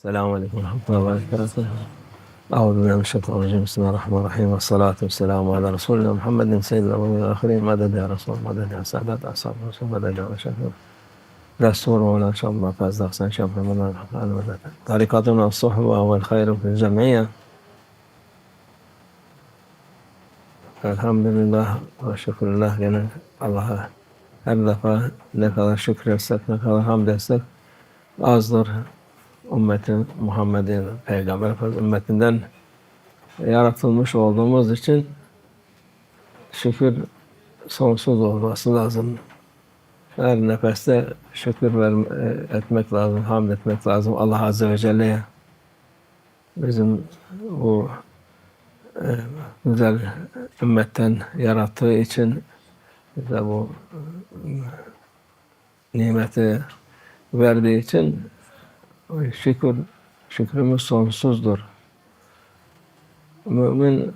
السلام عليكم ورحمة الله وبركاته. أعوذ بالله من الشيطان الرجيم. بسم الله الرحمن الرحيم. والصلاة والسلام على رسولنا محمد سيد الأولين والآخرين. مدد يا رسول مدد يا سادات أصحاب الرسول مدد يا مشاهير رسول ولا إن شاء الله فاز أحسن شاف رمضان. طريقتنا الصحبة والخير في الجمعية ve şükürler gene Allah'a her defa ne kadar şükretsek, ne kadar hamd etsek azdır. Ümmetin Muhammed'in, Peygamber ümmetinden yaratılmış olduğumuz için şükür sonsuz olması lazım. Her nefeste şükür ver, etmek lazım, hamd etmek lazım Allah Azze ve Celle'ye. Bizim bu e, güzel ümmetten yarattığı için bize bu nimeti verdiği için şükür şükrümüz sonsuzdur. Mümin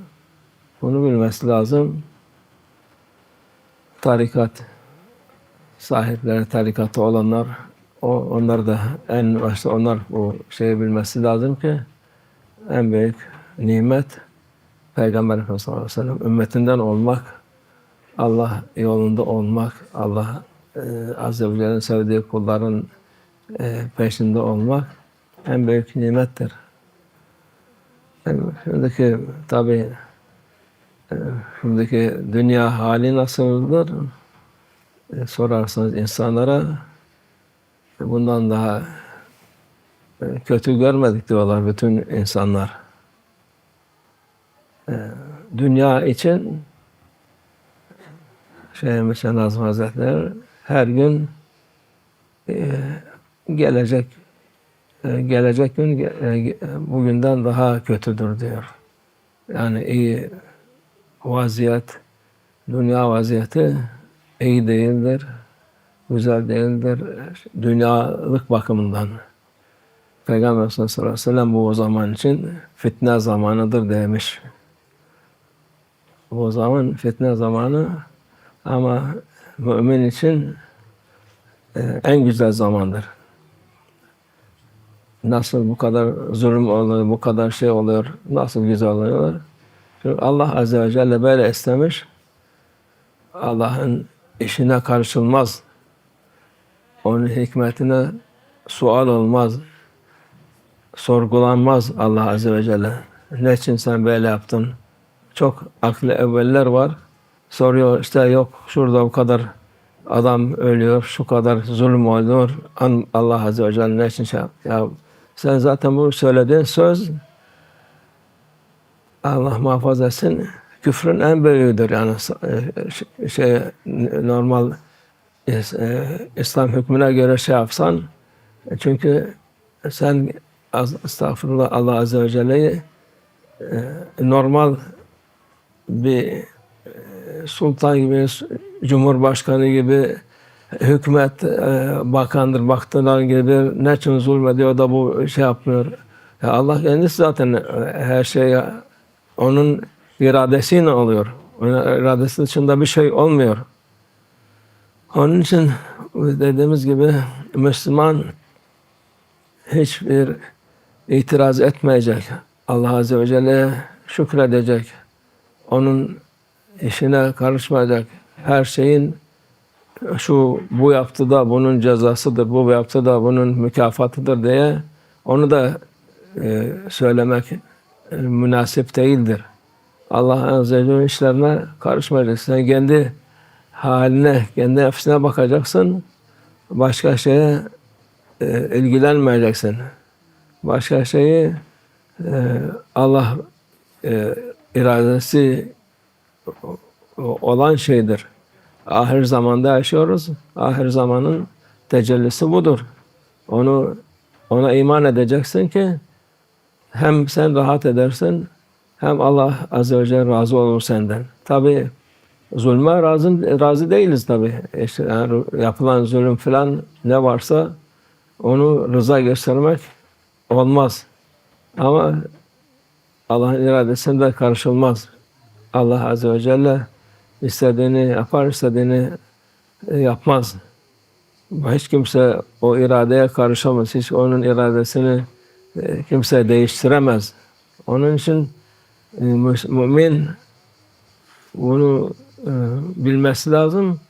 bunu bilmesi lazım. Tarikat sahipleri, tarikatı olanlar o, onlar da en başta onlar bu şeyi bilmesi lazım ki en büyük nimet Peygamber Efendimiz sallallahu aleyhi ve sellem ümmetinden olmak, Allah yolunda olmak, Allah e, Azze ve Celle'nin sevdiği kulların peşinde olmak en büyük nimettir. Yani şimdiki tabi e, şimdiki dünya hali nasıldır? E, sorarsanız insanlara bundan daha e, kötü görmedik diyorlar bütün insanlar. E, dünya için Şeyh Nazım Hazretleri her gün e, gelecek e, gelecek gün e, bugünden daha kötüdür diyor. Yani iyi vaziyet, dünya vaziyeti iyi değildir, güzel değildir, dünyalık bakımından. Peygamber sallallahu aleyhi ve sellem bu o zaman için fitne zamanıdır demiş. Bu zaman fitne zamanı ama mümin için en güzel zamandır. Nasıl bu kadar zulüm oluyor, bu kadar şey oluyor, nasıl güzel oluyor? Çünkü Allah Azze ve Celle böyle istemiş. Allah'ın işine karışılmaz. Onun hikmetine sual olmaz. Sorgulanmaz Allah Azze ve Celle. Ne için sen böyle yaptın? Çok aklı evveller var. Soruyor işte yok şurada bu kadar adam ölüyor, şu kadar zulüm oluyor. Allah Azze ve Celle ne için şey Ya sen zaten bu söylediğin söz Allah muhafaza etsin küfrün en büyüğüdür. Yani e, şey normal e, İslam hükmüne göre şey yapsan çünkü sen estağfurullah Allah Azze ve Celle'yi e, normal bir sultan gibi, cumhurbaşkanı gibi, hükümet e, bakandır, baktılar gibi ne için zulmediyor da bu şey yapmıyor. Ya Allah kendisi zaten e, her şey onun iradesiyle oluyor. Onun iradesi dışında bir şey olmuyor. Onun için dediğimiz gibi Müslüman hiçbir itiraz etmeyecek. Allah Azze ve Celle'ye şükredecek. Onun işine karışmayacak. Her şeyin şu bu yaptı da bunun cezasıdır, bu yaptı da bunun mükafatıdır diye onu da e, söylemek e, münasip değildir. Allah Azze ve Celle işlerine karışmayacaksın. Sen kendi haline, kendi nefsine bakacaksın. Başka şeye e, ilgilenmeyeceksin. Başka şeyi e, Allah e, iradesi olan şeydir. Ahir zamanda yaşıyoruz. Ahir zamanın tecellisi budur. Onu ona iman edeceksin ki hem sen rahat edersin hem Allah Azze ve Celle razı olur senden. Tabi zulme razı, razı değiliz tabi. İşte yani yapılan zulüm falan ne varsa onu rıza göstermek olmaz. Ama Allah'ın iradesinde karışılmaz. Allah Azze ve Celle istediğini yapar, istediğini e, yapmaz. Hiç kimse o iradeye karışamaz. Hiç onun iradesini e, kimse değiştiremez. Onun için e, mümin bunu bilmesi lazım.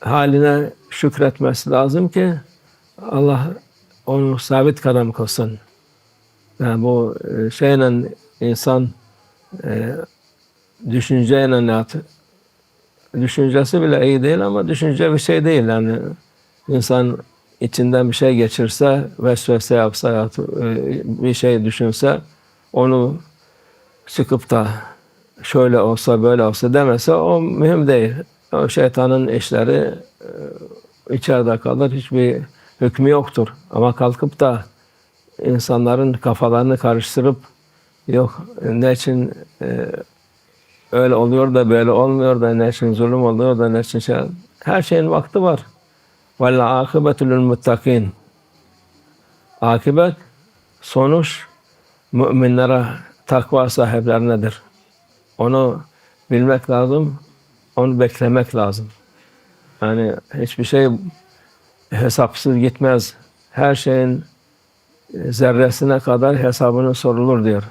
Haline şükretmesi lazım ki Allah onu sabit kadem kılsın. Yani bu şeyle insan düşünceyle düşüncesi bile iyi değil ama düşünce bir şey değil. Yani insan içinden bir şey geçirse, vesvese yapsa, ya, bir şey düşünse, onu çıkıp da şöyle olsa böyle olsa demese o mühim değil. O şeytanın işleri e, içeride kalır. Hiçbir hükmü yoktur. Ama kalkıp da insanların kafalarını karıştırıp yok ne için e, öyle oluyor da böyle olmuyor da ne için zulüm oluyor da ne için şey her şeyin vakti var. Vel akıbetül muttakin. Akibet sonuç müminlere takva sahiplerinedir. Onu bilmek lazım, onu beklemek lazım. Yani hiçbir şey hesapsız gitmez. Her şeyin zerresine kadar hesabını sorulur diyor.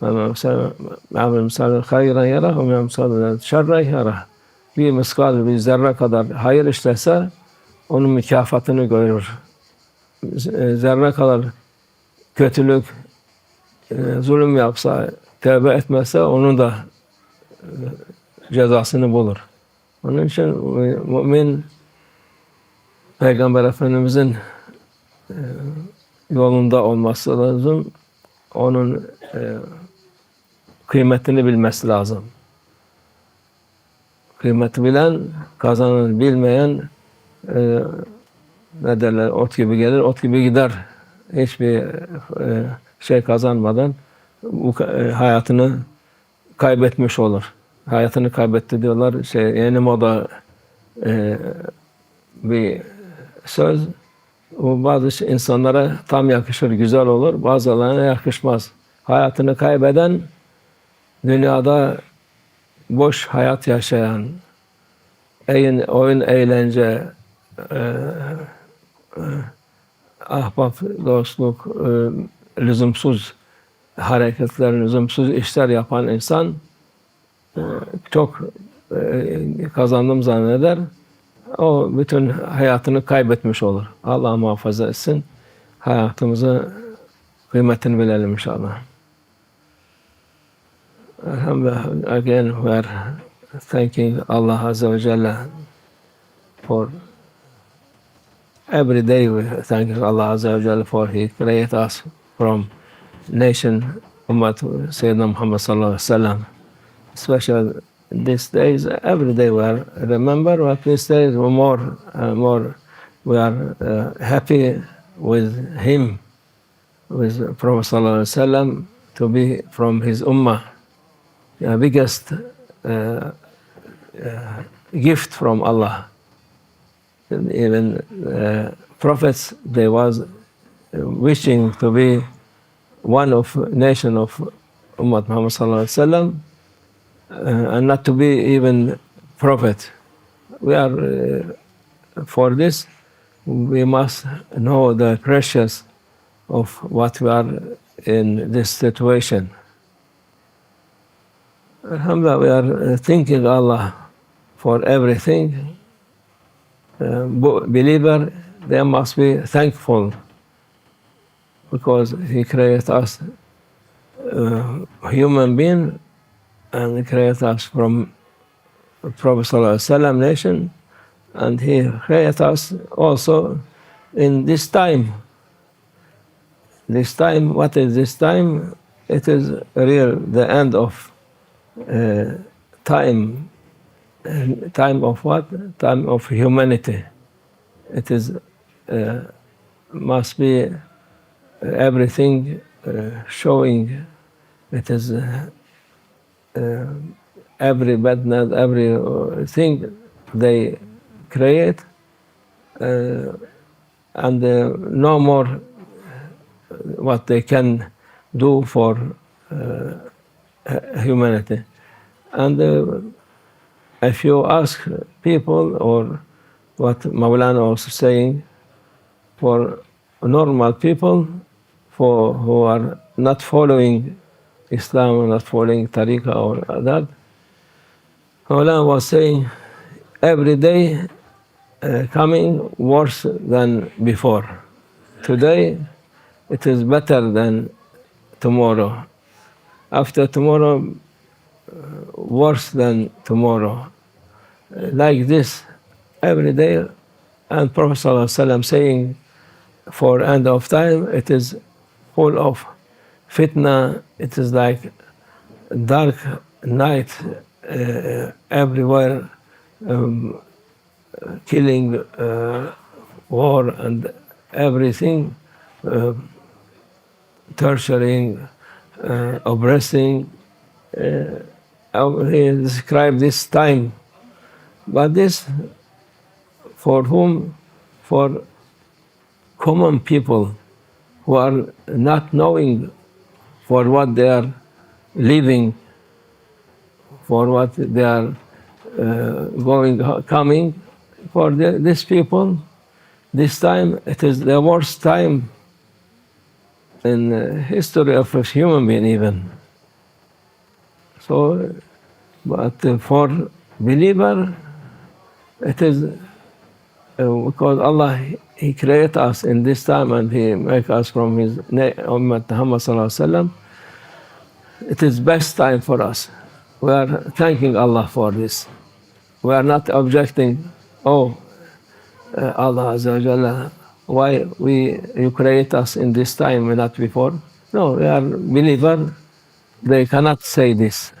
Memnun hayran yara ve memnun şerre yara. Bir miskal, bir zerre kadar hayır işlese onun mükafatını görür. Zerre kadar kötülük, e, zulüm yapsa, tevbe etmezse onun da e, cezasını bulur. Onun için mümin Peygamber Efendimizin e, yolunda olması lazım. Onun kıymetini bilmesi lazım. Kıymeti bilen kazanır, bilmeyen e, ne derler ot gibi gelir, ot gibi gider. Hiçbir e, şey kazanmadan bu e, hayatını kaybetmiş olur. Hayatını kaybetti diyorlar. Şey, yeni moda e, bir söz. O bazı insanlara tam yakışır, güzel olur. Bazılarına yakışmaz. Hayatını kaybeden dünyada boş hayat yaşayan, oyun, eğlence, e, e, ahbap, dostluk, e, lüzumsuz hareketler, lüzumsuz işler yapan insan e, çok e, kazandım zanneder. O bütün hayatını kaybetmiş olur. Allah muhafaza etsin. Hayatımızı kıymetini bilelim inşallah. Alhamdulillah, again we are thanking Allah Azza wa Jalla for every day we thank Allah Azza wa Jalla for He created us from nation Ummah Sayyidina Muhammad Sallallahu Alaihi Wasallam. Especially these days, every day we are remember, but these days we more, uh, more we are uh, happy with him, with Prophet Sallallahu Alaihi Wasallam, to be from his Ummah. The biggest uh, uh, gift from Allah even uh, prophets, they was wishing to be one of nation of Ummah Muhammad sallallahu alaihi wasallam, uh, and not to be even prophet. We are uh, for this. We must know the precious of what we are in this situation. Alhamdulillah, we are thanking Allah for everything uh, believer, they must be thankful because He created us uh, human being and He created us from Prophet Sallallahu nation and He created us also in this time. This time, what is this time? It is real, the end of uh, time time of what? Time of humanity. It is uh, must be everything uh, showing. It is uh, uh every badness, every uh, thing they create, uh, and no more what they can do for humanity. And if you ask people or what Maulana was saying, for normal people, for who are not following Islam or not following Tariqah or that. Mawlana was saying every day uh, coming worse than before. Today it is better than tomorrow. After tomorrow, uh, worse than tomorrow. Like this every day. And Prophet ﷺ saying, for end of time, it is full of fitna. It is like dark night uh, everywhere, um, killing, uh, war, and everything, uh, torturing, uh, oppressing. Uh, he described this time, but this for whom, for common people who are not knowing for what they are living, for what they are uh, going, coming, for the, these people, this time it is the worst time in the history of a human being even. So, but for believer, it is uh, because Allah He created us in this time and He make us from His Ummah Muhammad sallallahu It is best time for us. We are thanking Allah for this. We are not objecting. Oh, uh, Allah Azza wa Jalla, why we you create us in this time and not before? No, we are believer. They cannot say this.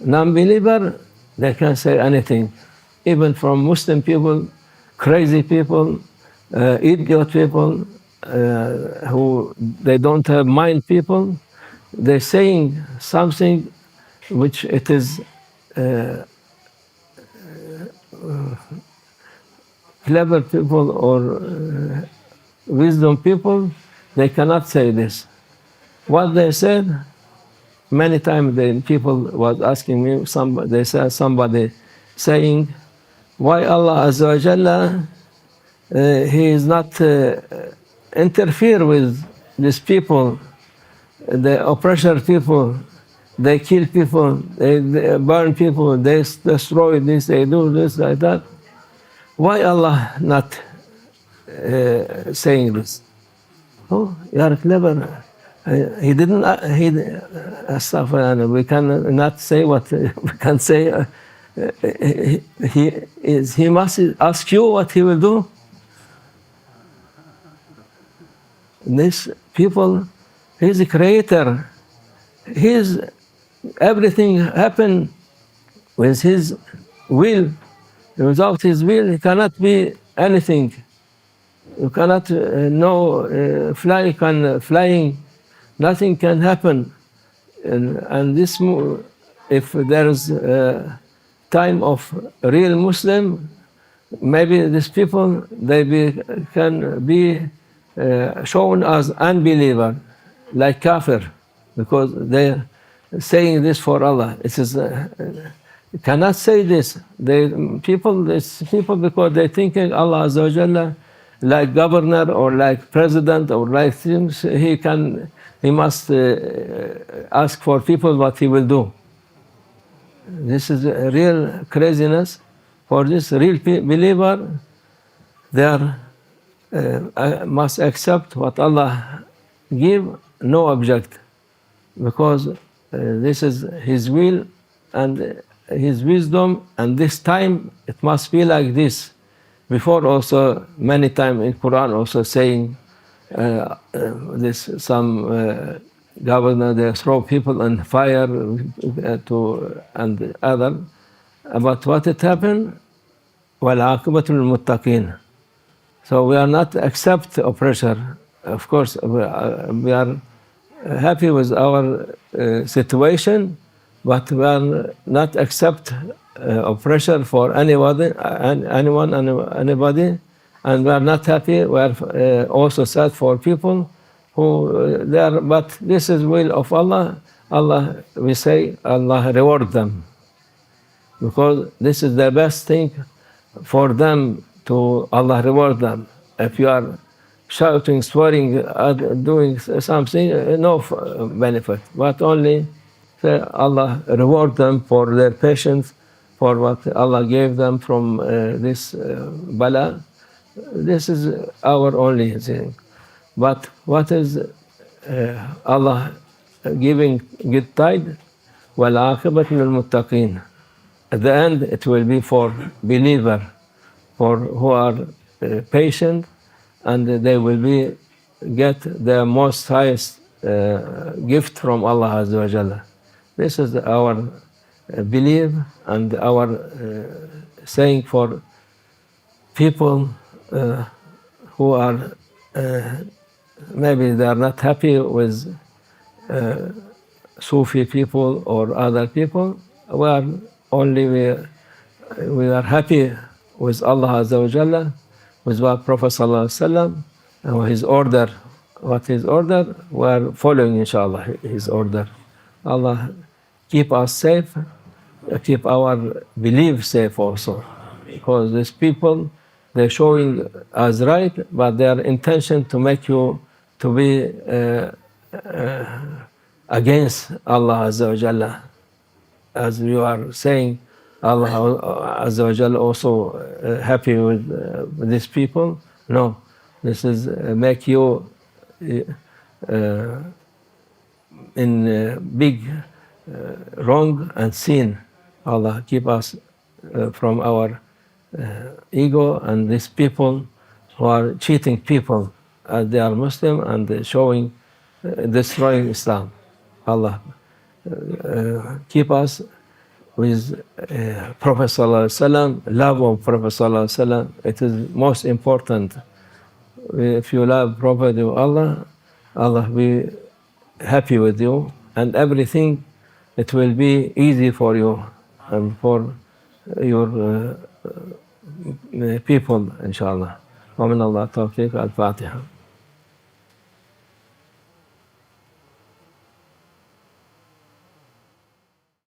Non-believer, they can say anything. Even from Muslim people, crazy people, uh, idiot people, uh, who they don't have mind people, they're saying something which it is uh, clever people or uh, wisdom people, they cannot say this. What they said, many times the people was asking me, somebody, they said somebody saying, why Allah Azza wa Jalla, uh, He is not uh, interfere with these people, the oppressor people, they kill people, they, they burn people, they destroy this, they do this, like that. Why Allah not uh, saying this? Oh, you are clever. Uh, he didn't. Uh, he. Uh, we can not say what we can say. Uh, he, he is. He must ask you what he will do. This people, he's a creator. He's everything happened with his will. Without his will, he cannot be anything. You cannot uh, know uh, fly can uh, flying. Nothing can happen. And, and this, if there is a time of real Muslim, maybe these people they be, can be uh, shown as unbeliever, like kafir, because they're saying this for Allah. It is uh, cannot say this. They people, this people because they thinking Allah Azza wa Jalla, like governor or like president or like things, he can, he must uh, ask for people what he will do. This is a real craziness. For this real believer, they are, uh, must accept what Allah give, no object, because uh, this is His will and his wisdom, and this time it must be like this. Before also many times in Quran also saying uh, uh, this some uh, governor they throw people in fire uh, to and other. But what it happened? وَالْعَاقِبَةُ لِلْمُتَّقِينَ So we are not accept oppressor. Of course, we are, we are happy with our uh, situation, but we not accept uh, pressure for anybody, anyone, and anybody, and we are not happy. We are uh, also sad for people who uh, they are. But this is will of Allah. Allah, we say, Allah reward them because this is the best thing for them to Allah reward them. If you are shouting, swearing, uh, doing something, uh, no benefit. But only say Allah reward them for their patience, for what Allah gave them from uh, this uh, bala. This is our only thing. But what is uh, Allah giving good tide? وَالْعَاقِبَةُ لِلْمُتَّقِينَ At the end, it will be for believer, for who are uh, patient, and they will be get the most highest uh, gift from Allah Azza wa Jalla. This is our uh, belief and our uh, saying for people uh, who are maybe they are not happy with Sufi people or other people. We are only we, we are happy with Allah Azza wa Jalla, with what Prophet Sallallahu Alaihi Wasallam and his order. What his order, we are following inshallah his order. Allah keep us safe, keep our belief safe also. Because these people, they're showing us right, but their intention to make you to be uh, uh, against Allah Azza wa Jalla. As you are saying, Allah Azza wa Jalla also uh, happy with, uh, with these people. No, this is uh, make you uh, in uh, big uh, wrong and sin. Allah keep us uh, from our uh, ego and these people who are cheating people as they are Muslim and showing uh, destroying Islam. Allah uh, keep us with uh, Prophet Sallallahu love of Prophet Sallallahu. It is most important. If you love Prophet of Allah, Allah will happy with you and everything it will be easy for you and for your uh, uh, people inshallah ومن الله التوفيق الفاتحه